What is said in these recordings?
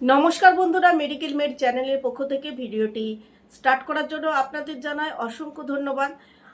নমস্কার বন্ধুরা medical made চ্যানেলের পক্ষ থেকে ভিডিওটি স্টার্ট করার জন্য আপনাদের জানায় অসংখ্য ধন্যবাদ।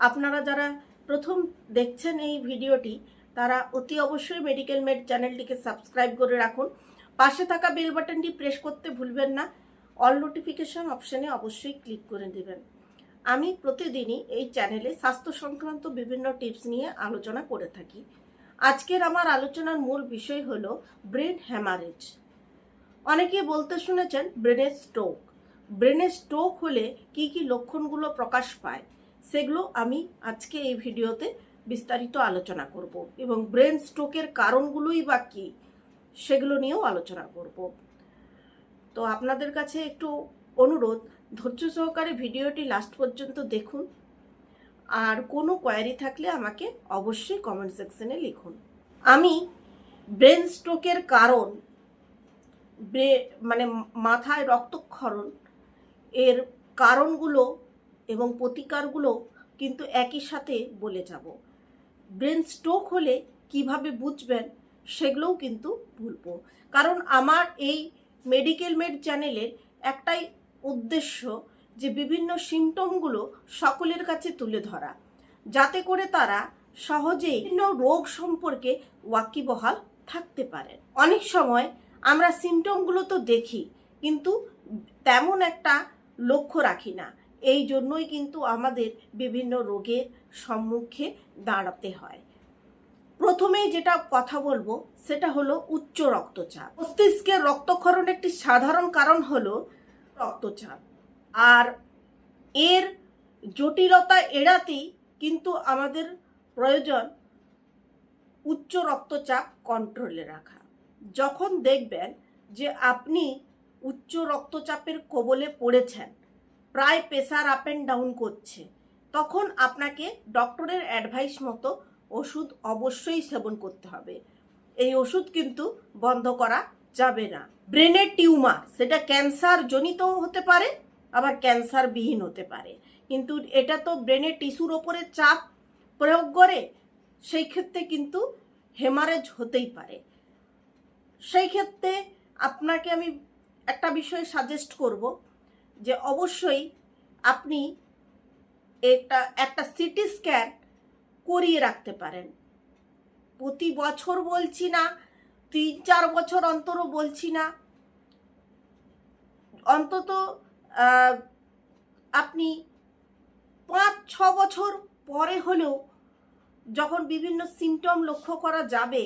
আপনারা যারা প্রথম দেখছেন এই ভিডিওটি, তারা অতি অবশ্যই মেডিকেল মেড চ্যানেলটিকে সাবস্ক্রাইব করে রাখুন। পাশে থাকা বেল বাটনটি প্রেস করতে ভুলবেন না। অল নোটিফিকেশন অপশানে অবশ্যই ক্লিক করে দেবেন। আমি প্রতিদিনই এই চ্যানেলে স্বাস্থ্য সংক্রান্ত বিভিন্ন টিপস নিয়ে আলোচনা করে থাকি। আজকের আমার আলোচনার মূল বিষয় হলো ব্রেন হ্যামারেজ অনেকে বলতে শুনেছেন ব্রেনের স্ট্রোক ব্রেনের স্ট্রোক হলে কি কি লক্ষণগুলো প্রকাশ পায়, সেগুলো আমি আজকে এই ভিডিওতে বিস্তারিত আলোচনা করব এবং ব্রেন স্ট্রোকের কারণগুলোই বা কী, সেগুলো নিয়েও আলোচনা করব। তো আপনাদের কাছে একটু অনুরোধ, ধৈর্য সহকারে ভিডিওটি লাস্ট পর্যন্ত দেখুন। আর কোনো কোয়ারি থাকলে আমাকে অবশ্যই কমেন্ট সেকশনে লিখুন। আমি ব্রেন স্ট্রোকের কারণ ব্রে- মানে মাথায় রক্তক্ষরণ, এর কারণগুলো এবং প্রতিকারগুলো কিন্তু একই সাথে বলে যাব। ব্রেন স্ট্রোক হলে কীভাবে বুঝবেন সেগুলোও কিন্তু বলব কারণ আমার এই মেডিকেল মেড চ্যানেলের একটাই উদ্দেশ্য যে বিভিন্ন সিমটমগুলো সকলের কাছে তুলে ধরা, যাতে করে তারা সহজেই বিভিন্ন রোগ সম্পর্কে ওয়াকিবহাল থাকতে পারে অনেক সময় আমরা সিমটমগুলো তো দেখি, কিন্তু তেমন একটা লক্ষ্য রাখি না। এই জন্যই কিন্তু আমাদের বিভিন্ন রোগের সম্মুখে দাঁড়াতে হয়। প্রথমেই যেটা কথা বলব, সেটা হলো উচ্চ রক্তচাপ। মস্তিষ্কের রক্তক্ষরণ একটি সাধারণ কারণ হলো রক্তচাপ। আর এর জটিলতা এড়াতেই কিন্তু আমাদের প্রয়োজন উচ্চ রক্তচাপ কন্ট্রোলে রাখা। যখন দেখবেন যে আপনি উচ্চ রক্তচাপের কবলে পড়েছেন, প্রায় প্রেসার আপ অ্যান্ড ডাউন করছে, তখন আপনাকে ডক্টরের অ্যাডভাইস মতো ওষুধ অবশ্যই সেবন করতে হবে। এই ওষুধ কিন্তু বন্ধ করা যাবে না। ব্রেনের টিউমার সেটা ক্যান্সার জনিত হতে পারে, আবার ক্যান্সার বিহীন হতে পারে। কিন্তু এটা তো ব্রেনের টিস্যুর ওপরে চাপ প্রয়োগ করে, সেই ক্ষেত্রে কিন্তু হেমারেজ হতেই পারে। সেই ক্ষেত্রে আপনাকে আমি একটা বিষয় সাজেস্ট করব যে অবশ্যই আপনি একটা একটা সিটি স্ক্যান করিয়ে রাখতে পারেন। প্রতি বছর বলছি না, তিন, চার বছর অন্তরও বলছি না। অন্তত আপনি পাঁচ, ছ বছর পরে হলেও যখন বিভিন্ন সিমটম লক্ষ্য করা যাবে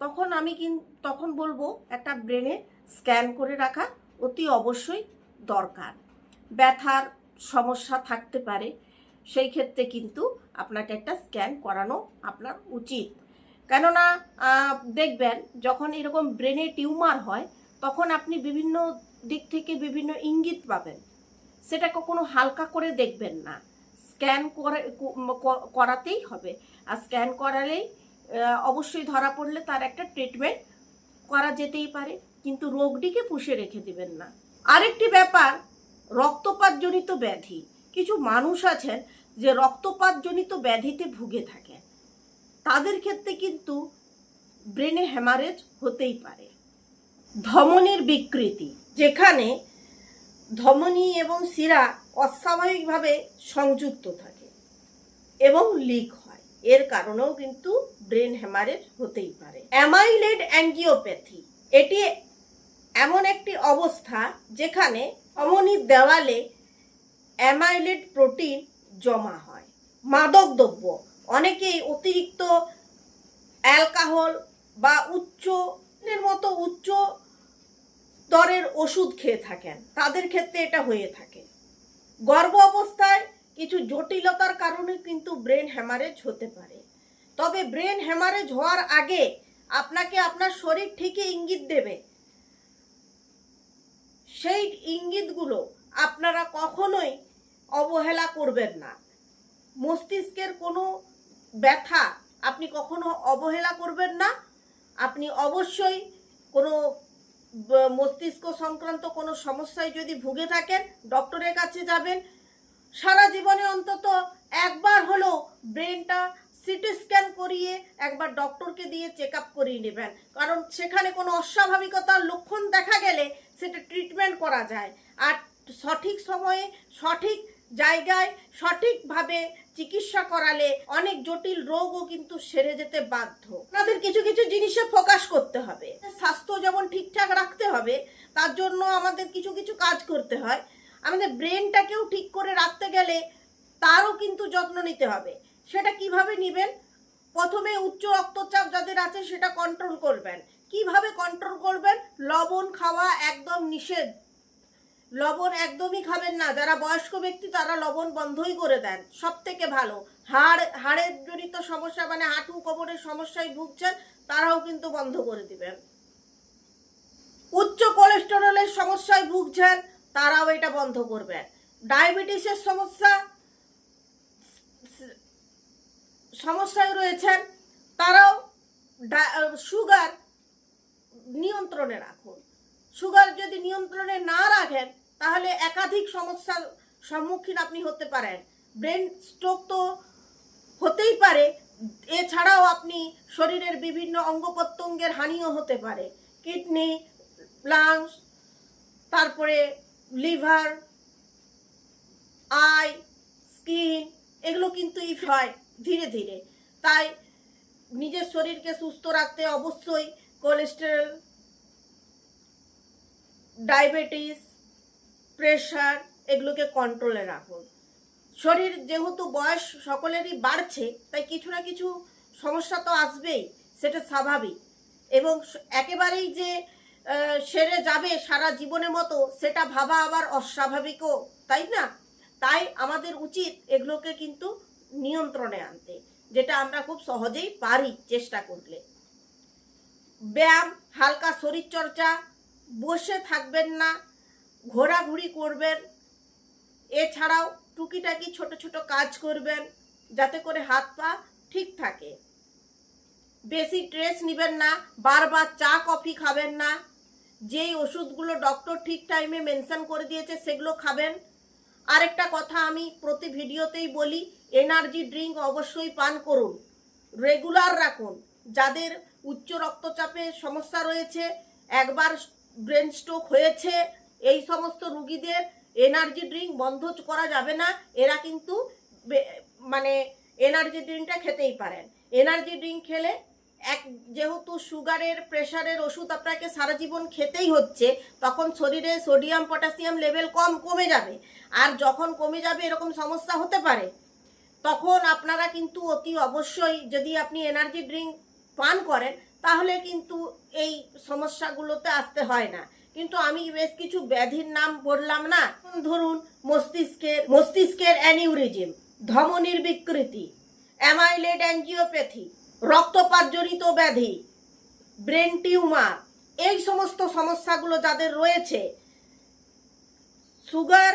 তখন আমি কিন, তখন বলব একটা ব্রেনে স্ক্যান করে রাখা অতি অবশ্যই দরকার। ব্যথার সমস্যা থাকতে পারে, সেই ক্ষেত্রে কিন্তু আপনাকে একটা স্ক্যান করানো আপনার উচিত। কেননা দেখবেন যখন এরকম ব্রেনে টিউমার হয়, তখন আপনি বিভিন্ন দিক থেকে বিভিন্ন ইঙ্গিত পাবেন। সেটা কখনো হালকা করে দেখবেন না। স্ক্যান করে করাতেই হবে। আর স্ক্যান করালেই অবশ্যই ধরা পড়লে তার একটা ট্রিটমেন্ট করা যেতেই পারে, কিন্তু রোগটিকে পুষে রেখে দিবেন না। আরেকটি ব্যাপার, রক্তপাতজনিত ব্যাধি। কিছু মানুষ আছেন যে রক্তপাতজনিত ব্যাধিতে ভুগে থাকেন। তাদের ক্ষেত্রে কিন্তু ব্রেনে হ্যামারেজ হতেই পারে। ধমনির বিকৃতি, যেখানে ধমনী এবং শিরা অস্বাভাবিকভাবে সংযুক্ত থাকে এবং লিক এর কারণেও কিন্তু ব্রেন হ্যামারেজ হতেই পারে। অ্যামাইলেড অ্যাঙ্গিওপ্যাথি, এটি এমন একটি অবস্থা যেখানে ধমনির দেওয়ালে অ্যামাইলেড প্রোটিন জমা হয়। মাদক দ্রব্য অনেকেই অতিরিক্ত অ্যালকাহল বা উচ্চ এর মতো উচ্চ দরের ওষুধ খেয়ে থাকেন। তাদের ক্ষেত্রে এটা হয়ে থাকে। গর্ভ অবস্থায় কিছু জটিলতার কারণে কিন্তু ব্রেন হ্যামারেজ হতে পারে। তবে ব্রেন হ্যামারেজ হওয়ার আগে আপনাকে আপনার শরীর ঠিকই ইঙ্গিত দেবে। সেই ইঙ্গিতগুলো আপনারা কখনোই অবহেলা করবেন না। মস্তিষ্কের কোনো ব্যথা আপনি কখনো অবহেলা করবেন না। আপনি অবশ্যই কোনো মস্তিষ্ক সংক্রান্ত কোনো সমস্যায় যদি ভুগে থাকেন ডক্টরের কাছে যাবেন সারা জীবনে অন্তত একবার হলো ব্রেনটা সিটি স্ক্যান করিয়ে একবার ডক্টরকে দিয়ে চেক আপ করিয়ে নেবেন। কারণ সেখানে কোনো অস্বাভাবিকতার লক্ষণ দেখা গেলে সেটা ট্রিটমেন্ট করা যায়। আর সঠিক সময়ে, সঠিক জায়গায়, সঠিকভাবে চিকিৎসা করালে অনেক জটিল রোগও কিন্তু সেরে যেতে বাধ্য। আপনাদের কিছু কিছু জিনিসে ফোকাস করতে হবে। স্বাস্থ্য যেমন ঠিকঠাক রাখতে হবে, তার জন্য আমাদের কিছু কিছু কাজ করতে হয়। আমাদের ব্রেনটাকেও ঠিক করে রাখতে গেলে তারও কিন্তু যত্ন নিতে হবে। সেটা কীভাবে নেবেন? প্রথমে উচ্চ রক্তচাপ যাদের আছে সেটা কন্ট্রোল করবেন। কীভাবে কন্ট্রোল করবেন? লবণ খাওয়া একদম নিষেধ। লবণ একদমই খাবেন না। যারা বয়স্ক ব্যক্তি তারা লবণ বন্ধই করে দেন। সব থেকে ভালো। হাড়, হাড়ের জনিত সমস্যা মানে হাঁটু কোমরের সমস্যায় ভুগছেন, তারাও কিন্তু বন্ধ করে দিবেন। উচ্চ কোলেস্টেরলের সমস্যায় ভুগছেন তারাও এটা বন্ধ করবেন ডায়াবেটিসের সমস্যা, সমস্যায় রয়েছেন, তারাও সুগার নিয়ন্ত্রণে রাখুন। সুগার যদি নিয়ন্ত্রণে না রাখেন, তাহলে একাধিক সমস্যার সম্মুখীন আপনি হতে পারেন। ব্রেন স্ট্রোক তো হতেই পারে, এছাড়াও আপনি শরীরের বিভিন্ন অঙ্গ প্রত্যঙ্গের হানিও হতে পারে। কিডনি, লাংস, তারপরে লিভার, আই, স্কিন, এগুলো কিন্তু ইফ হয় ধীরে ধীরে। তাই নিজের শরীরকে সুস্থ রাখতে অবশ্যই কোলেস্টেরল ডায়াবেটিস প্রেশার এগুলোকে কন্ট্রোলে রাখুন। শরীর যেহেতু বয়স সকলেরই বাড়ছে, তাই কিছু না কিছু সমস্যা তো আসবেই, সেটা স্বাভাবিক। এবং একেবারেই যে সেরে যাবে সারা জীবনের মতো, সেটা ভাবা আবার অস্বাভাবিকও, তাই না? তাই আমাদের উচিত এগুলোকে কিন্তু নিয়ন্ত্রণে আনতে, যেটা আমরা খুব সহজেই পারি চেষ্টা করলে। ব্যায়াম, হালকা শরীরচর্চা, বসে থাকবেন না, ঘোরাঘুরি করবেন, এছাড়াও টুকিটাকি ছোট ছোট কাজ করবেন, যাতে করে হাত পা ঠিক থাকে। বেশি স্ট্রেস নেবেন না, বারবার চা কফি খাবেন না। যেই ওষুধগুলো ডক্টর ঠিক টাইমে মেনশন করে দিয়েছে, সেগুলো খাবেন। আরেকটা কথা আমি প্রতি ভিডিওতেই বলি এনার্জি ড্রিঙ্ক অবশ্যই পান করুন। রেগুলার রাখুন। যাদের উচ্চ রক্তচাপের সমস্যা রয়েছে, একবার ব্রেন স্ট্রোক হয়েছে, এই সমস্ত রুগীদের এনার্জি ড্রিঙ্ক বন্ধ করা যাবে না। এরা কিন্তু মানে এনার্জি ড্রিঙ্কটা খেতেই পারেন। এনার্জি ড্রিঙ্ক খেলে এক, যেহেতু সুগারের প্রেশারের ওষুধ আপনাকে সারা জীবন খেতেই হচ্ছে, তখন শরীরে সোডিয়াম, পটাশিয়াম লেভেল কম কমে যাবে। আর যখন কমে যাবে, এরকম সমস্যা হতে পারে। তখন আপনারা কিন্তু অতি অবশ্যই যদি আপনি এনার্জি ড্রিঙ্ক পান করেন, তাহলে কিন্তু এই সমস্যাগুলোতে আসতে হয় না। কিন্তু আমি বেশ কিছু ব্যাধির নাম বললাম না। ধরুন মস্তিষ্কের মস্তিষ্কের অ্যানিউরিজম ধমনির বিকৃতি অ্যামাইলেড অ্যাঞ্জিওপ্যাথি রক্তপাতজনিত ব্যাধি, ব্রেন টিউমার, এই সমস্ত সমস্যাগুলো যাদের রয়েছে, সুগার,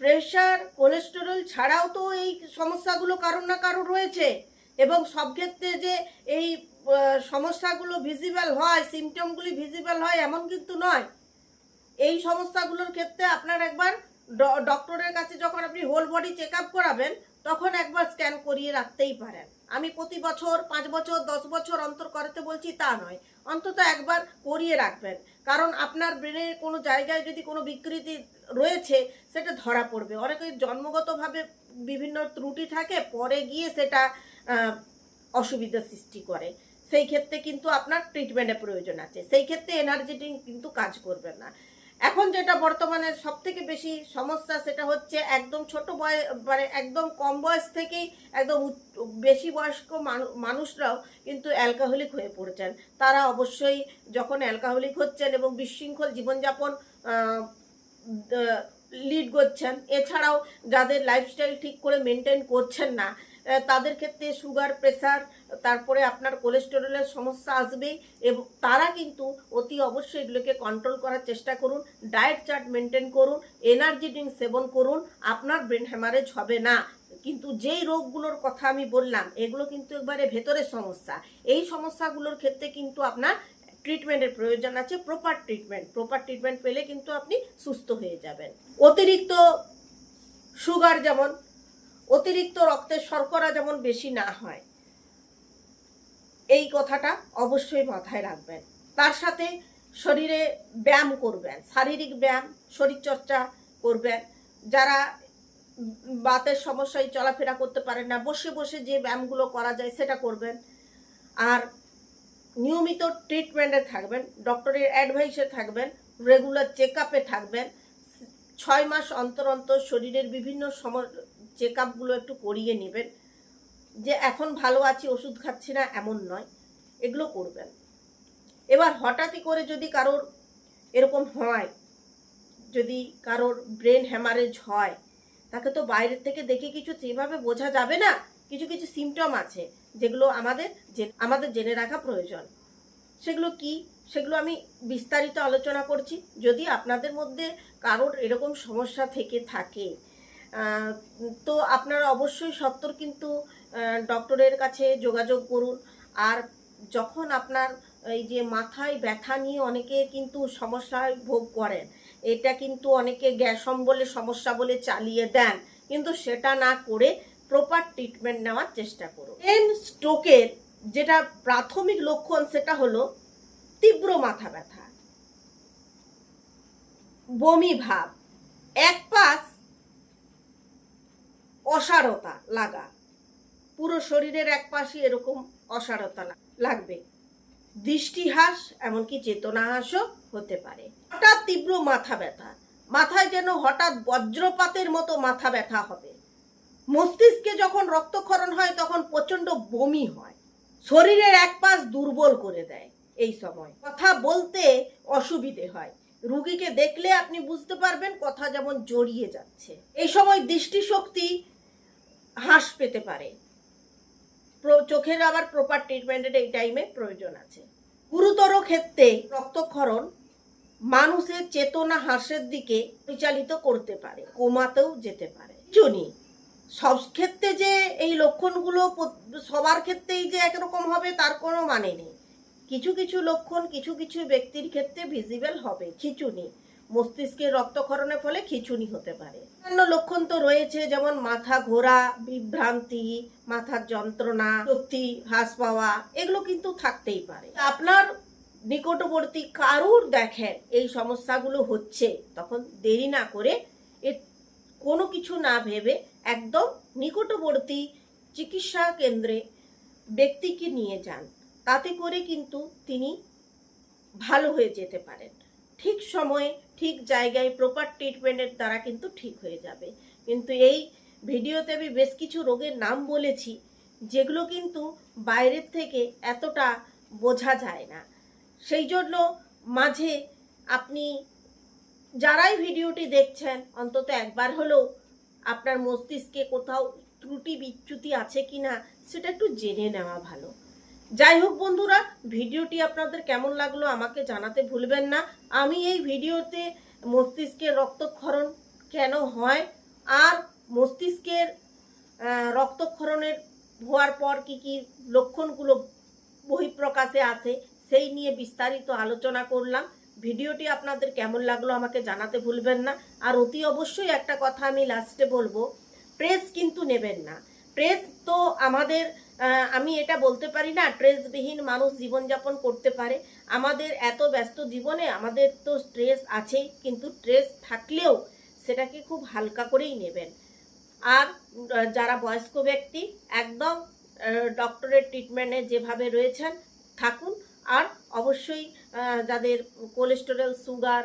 প্রেশার, কোলেস্টেরল ছাড়াও তো এই সমস্যাগুলো কারোর না কারোর রয়েছে এবং সব ক্ষেত্রে যে এই সমস্যাগুলো ভিজিবল হয় সিমটমগুলি ভিজিবল হয়, এমন কিন্তু নয়। এই সমস্যাগুলোর ক্ষেত্রে আপনার একবার ডক্টরের কাছে যখন আপনি হোল বডি চেক করাবেন তখন একবার স্ক্যান করিয়ে রাখতেই পারেন। আমি প্রতি বছর পাঁচ বছর দশ বছর অন্তর করাতে বলছি তা নয়। অন্তত একবার করিয়ে রাখবেন। কারণ আপনার ব্রেনের কোনো জায়গায় যদি কোনো বিকৃতি রয়েছে সেটা ধরা পড়বে। অনেকের জন্মগতভাবে বিভিন্ন ত্রুটি থাকে পরে গিয়ে সেটা আহ, অসুবিধার সৃষ্টি করে। সেই ক্ষেত্রে কিন্তু আপনার ট্রিটমেন্টের প্রয়োজন আছে। সেই ক্ষেত্রে এনার্জি ড্রিঙ্ক কিন্তু কাজ করবে না। এখন যেটা বর্তমানে সব থেকে বেশি সমস্যা সেটা হচ্ছে একদম ছোট বয়স মানে একদম কম বয়স থেকেই একদম বেশি বয়স্ক মানু- মানুষরাও কিন্তু অ্যালকাহলিক হয়ে পড়েছেন। তারা অবশ্যই যখন অ্যালকাহলিক হচ্ছেন এবং বিশৃঙ্খল জীবনযাপন লিড করছেন এছাড়াও যাদের লাইফস্টাইল ঠিক করে মেনটেন করছেন না তাদের ক্ষেত্রে সুগার প্রেসার তারপরে আপনার কোলেস্টেরলের সমস্যা আসবেই এবং তারা কিন্তু অতি অবশ্যই এগুলোকে কন্ট্রোল করার চেষ্টা করুন ডায়েট চার্ট মেনটেন করুন এনার্জি ড্রিঙ্ক সেবন করুন, আপনার ব্রেন হ্যামারেজ হবে না। কিন্তু যেই রোগগুলোর কথা আমি বললাম, এগুলো কিন্তু একবারে ভেতরের সমস্যা। এই সমস্যাগুলোর ক্ষেত্রে কিন্তু আপনার ট্রিটমেন্টের প্রয়োজন আছে প্রপার ট্রিটমেন্ট প্রপার ট্রিটমেন্ট পেলে কিন্তু আপনি সুস্থ হয়ে যাবেন। অতিরিক্ত সুগার যেমন অতিরিক্ত রক্তের শর্করা যেমন বেশি না হয়, এই কথাটা অবশ্যই মাথায় রাখবেন। তার সাথে শরীরে ব্যায়াম করবেন, শারীরিক ব্যায়াম, শরীরচর্চা করবেন। যারা বাতের সমস্যায় চলাফেরা করতে পারেন না, বসে বসে যে ব্যায়ামগুলো করা যায় সেটা করবেন। আর নিয়মিত ট্রিটমেন্টে থাকবেন, ডক্টরের অ্যাডভাইসে থাকবেন, রেগুলার চেক থাকবেন। ছয় মাস অন্তর অন্তর শরীরের বিভিন্ন সম চেক আপগুলো একটু করিয়ে নেবেন। যে এখন ভালো আছি, ওষুধ খাচ্ছি না, এমন নয়। এগুলো করবেন। এবার হঠাৎই করে যদি কারোর এরকম হয়, যদি কারোর ব্রেন হ্যামারেজ হয়, তাকে তো বাইরের থেকে দেখে কিছু সেভাবে বোঝা যাবে না। কিছু কিছু সিমটম আছে, যেগুলো আমাদের আমাদের জেনে রাখা প্রয়োজন। সেগুলো কি? সেগুলো আমি বিস্তারিত আলোচনা করছি। যদি আপনাদের মধ্যে কারোর এরকম সমস্যা থেকে থাকে তো আপনারা অবশ্যই সত্তর কিন্তু ডক্টরের কাছে যোগাযোগ করুন। আর যখন আপনার এই যে মাথায় ব্যথা নিয়ে অনেকে কিন্তু সমস্যায় ভোগ করেন, এটা কিন্তু অনেকে গ্যাস অম্বলের সমস্যা বলে চালিয়ে দেন। কিন্তু সেটা না করে প্রপার ট্রিটমেন্ট নেওয়ার চেষ্টা করুন। ব্রেন স্ট্রোকের যেটা প্রাথমিক লক্ষণ, সেটা হলো তীব্র মাথা ব্যথা, বমি ভাব, এক পাশ অসারতা লাগা। পুরো শরীরের এক পাশে এরকম অসারতা লাগবে। দৃষ্টিহাস, এমনকি চেতনাহাসও হতে পারে। হঠাৎ তীব্র মাথা ব্যথা। মাথায় যেন হঠাৎ বজ্রপাতের মতো মাথা ব্যথা হবে। মস্তিষ্কে যখন রক্তক্ষরণ হয়, তখন প্রচণ্ড বমি হয়। শরীরের এক পাশ দুর্বল করে দেয় এই সময়। কথা বলতে অসুবিধে হয়। রুগীকে দেখলে আপনি বুঝতে পারবেন, কথা যেমন জড়িয়ে যাচ্ছে। এই সময় দৃষ্টিশক্তি হ্রাস পেতে পারে। চোখের আবার প্রপার ট্রিটমেন্টের এই টাইমে প্রয়োজন আছে। গুরুতর ক্ষেত্রে রক্তক্ষরণ মানুষের চেতনা হ্রাসের দিকে পরিচালিত করতে পারে, কোমাতেও যেতে পারে। জনি সব ক্ষেত্রে যে এই লক্ষণগুলো সবার ক্ষেত্রেই যে একরকম হবে তার কোনো মানে নেই। কিছু কিছু লক্ষণ কিছু কিছু ব্যক্তির ক্ষেত্রে ভিজিবল হবে। খিচুনি মস্তিষ্কের রক্তক্ষরণের ফলে খিচুনি হতে পারে। অন্যান্য লক্ষণ তো রয়েছে, যেমন মাথা ঘোরা, বিভ্রান্তি, মাথার যন্ত্রণা, শক্তি হ্রাস পাওয়া, এগুলো কিন্তু থাকতেই পারে। আপনার নিকটবর্তী কারুর দেখেন এই সমস্যাগুলো হচ্ছে, তখন দেরি না করে এ কোনো কিছু না ভেবে একদম নিকটবর্তী চিকিৎসা কেন্দ্রে ব্যক্তিকে নিয়ে যান। তাতে করে কিন্তু তিনি ভালো হয়ে যেতে পারেন। ঠিক সময়ে, ঠিক জায়গায় প্রপার ট্রিটমেন্টের দ্বারা কিন্তু ঠিক হয়ে যাবে। কিন্তু এই ভিডিওতে আমি বেশ কিছু রোগের নাম বলেছি, যেগুলো কিন্তু বাইরের থেকে এতটা বোঝা যায় না। সেই জন্য মাঝে আপনি যারাই ভিডিওটি দেখছেন, অন্তত একবার হলেও আপনার মস্তিষ্কে কোথাও ত্রুটি বিচ্যুতি আছে কি না সেটা একটু জেনে নেওয়া ভালো। যাই হোক বন্ধুরা, ভিডিওটি আপনাদের কেমন লাগল আমাকে জানাতে ভুলবেন না। আমি এই ভিডিওতে মস্তিষ্কের রক্তক্ষরণ কেন হয় আর মস্তিষ্কের রক্তক্ষরণের হওয়ার পর কি কি লক্ষণগুলো বহিঃপ্রকাশে আসে সেই নিয়ে বিস্তারিত আলোচনা করলাম। ভিডিওটি আপনাদের কেমন লাগল আমাকে জানাতে ভুলবেন না। আর অতি অবশ্যই একটা কথা আমি লাস্টে বলব প্রেস কিন্তু নেবেন না। প্রেস তো আমাদের আমি এটা বলতে পারি না স্ট্রেসবিহীন মানুষ জীবনযাপন করতে পারে। আমাদের এত ব্যস্ত জীবনে আমাদের তো স্ট্রেস আছেই, কিন্তু স্ট্রেস থাকলেও সেটাকে খুব হালকা করেই নেবেন। আর যারা বয়স্ক ব্যক্তি, একদম ডক্টরের ট্রিটমেন্টে যেভাবে রয়েছেন, থাকুন। আর অবশ্যই যাদের কোলেস্টেরল সুগার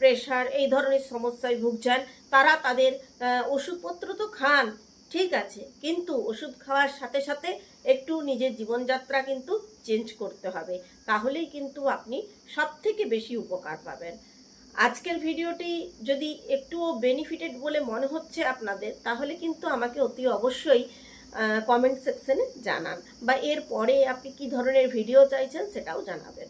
প্রেশার এই ধরনের সমস্যায় ভুগছেন, তারা তাদের ওষুধপত্র তো খান ঠিক আছে, কিন্তু ওষুধ খাওয়ার সাথে সাথে একটু নিজের জীবনযাত্রা কিন্তু চেঞ্জ করতে হবে। তাহলেই কিন্তু আপনি সব থেকে বেশি উপকার পাবেন। আজকের ভিডিওটি যদি একটুও বেনিফিটেড বলে মনে হচ্ছে আপনাদের, তাহলে কিন্তু আমাকে অতি অবশ্যই কমেন্ট সেকশনে জানান বা এর পরে আপনি কি ধরনের ভিডিও চাইছেন সেটাও জানাবেন।